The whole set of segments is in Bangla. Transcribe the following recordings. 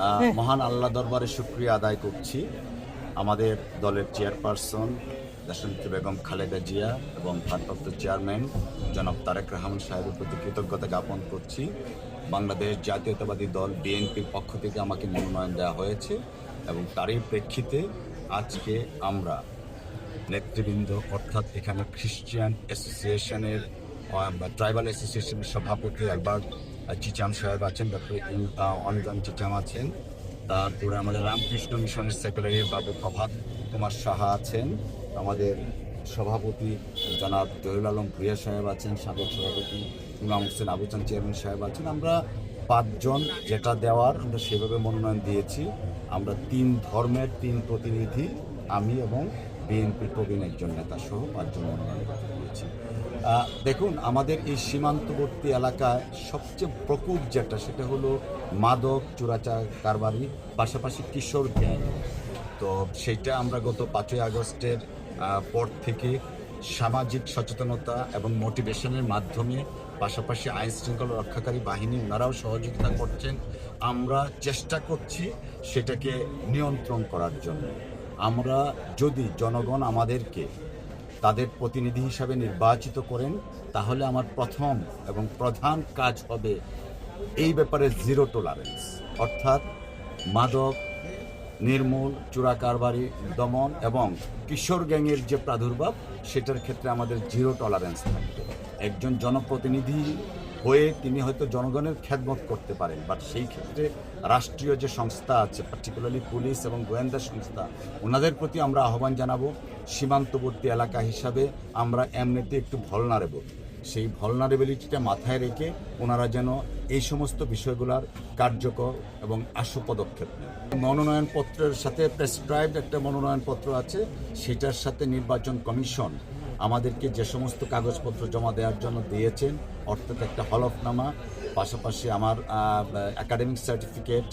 আহ, মহান আল্লাহ দরবারে শুক্রিয়া আদায় করছি। আমাদের দলের চেয়ারপারসন দেশনেত্রী বেগম খালেদা জিয়া এবং ভারপ্রাপ্ত চেয়ারম্যান জনাব তারেক রহমান সাহেবের প্রতি কৃতজ্ঞতা জ্ঞাপন করছি। বাংলাদেশ জাতীয়তাবাদী দল বিএনপির পক্ষ থেকে আমাকে মনোনয়ন দেওয়া হয়েছে এবং তারই প্রেক্ষিতে আজকে আমরা নেতৃবৃন্দ অর্থাৎ এখানে খ্রিস্টিয়ান অ্যাসোসিয়েশনের ট্রাইবাল অ্যাসোসিয়েশনের সভাপতি অ্যালবার্ট চিচাম সাহেব আছেন, ডক্টর অনিজন চিচাম আছেন। তারপরে আমাদের রামকৃষ্ণ মিশনের সেক্রেটারি বাবু প্রভাত কুমার সাহা আছেন। আমাদের সভাপতি জনাব জহিরুল আলম ভুইয়া সাহেব আছেন, সাবেক সভাপতি ইমাম হোসেন আবুচান চেয়ারম্যান সাহেব আছেন। আমরা পাঁচজন যেটা দেওয়ার, আমরা সেভাবে মনোনয়ন দিয়েছি। আমরা তিন ধর্মের তিন প্রতিনিধি, আমি এবং বিএনপি প্রবীণ একজন নেতা সহ পাঁচজন মনোনয়ন দিয়েছি দেখুন, আমাদের এই সীমান্তবর্তী এলাকায় সবচেয়ে প্রকোপ যেটা, সেটা হলো মাদক চোরাচার কারবারি, পাশাপাশি কিশোর গ্যাং। তো সেটা আমরা গত পাঁচই আগস্টের পর থেকে সামাজিক সচেতনতা এবং মোটিভেশনের মাধ্যমে, পাশাপাশি আইন শৃঙ্খলা রক্ষাকারী বাহিনী, ওনারাও সহযোগিতা করছেন। আমরা চেষ্টা করছি সেটাকে নিয়ন্ত্রণ করার জন্য। আমরা যদি জনগণ আমাদেরকে তাদের প্রতিনিধি হিসাবে নির্বাচিত করেন, তাহলে আমার প্রথম এবং প্রধান কাজ হবে এই ব্যাপারে জিরো টলারেন্স অর্থাৎ মাদক, নির্মূল চোরা কারবারি, দমন এবং কিশোর গ্যাংয়ের যে প্রাদুর্ভাব, সেটার ক্ষেত্রে আমাদের জিরো টলারেন্স থাকবে। একজন জনপ্রতিনিধি হয়ে তিনি হয়তো জনগণের খেদমত করতে পারেন বাট সেই ক্ষেত্রে রাষ্ট্রীয় যে সংস্থা আছে পার্টিকুলারলি পুলিশ এবং গোয়েন্দা সংস্থা, ওনাদের প্রতি আমরা আহ্বান জানাব। সীমান্তবর্তী এলাকা হিসাবে আমরা এমনিতে একটু ভলনারেবল সেই ভলনারেবিলিটিটা মাথায় রেখে ওনারা যেন এই সমস্ত বিষয়গুলোর কার্যকর এবং আশু পদক্ষেপ নেন। মনোনয়নপত্রের সাথে প্রেসক্রাইবড একটা মনোনয়নপত্র আছে, সেটার সাথে নির্বাচন কমিশন আমাদেরকে যে সমস্ত কাগজপত্র জমা দেওয়ার জন্য দিয়েছেন, অর্থাৎ একটা হলফনামা, পাশাপাশি আমার একাডেমিক সার্টিফিকেট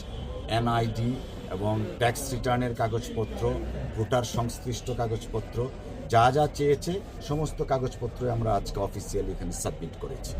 এনআইডি এবং ট্যাক্স রিটার্নের কাগজপত্র, ভোটার সংশ্লিষ্ট কাগজপত্র, যা যা চেয়েছে, সমস্ত কাগজপত্র আমরা আজকে অফিসিয়ালি এখানে সাবমিট করেছি।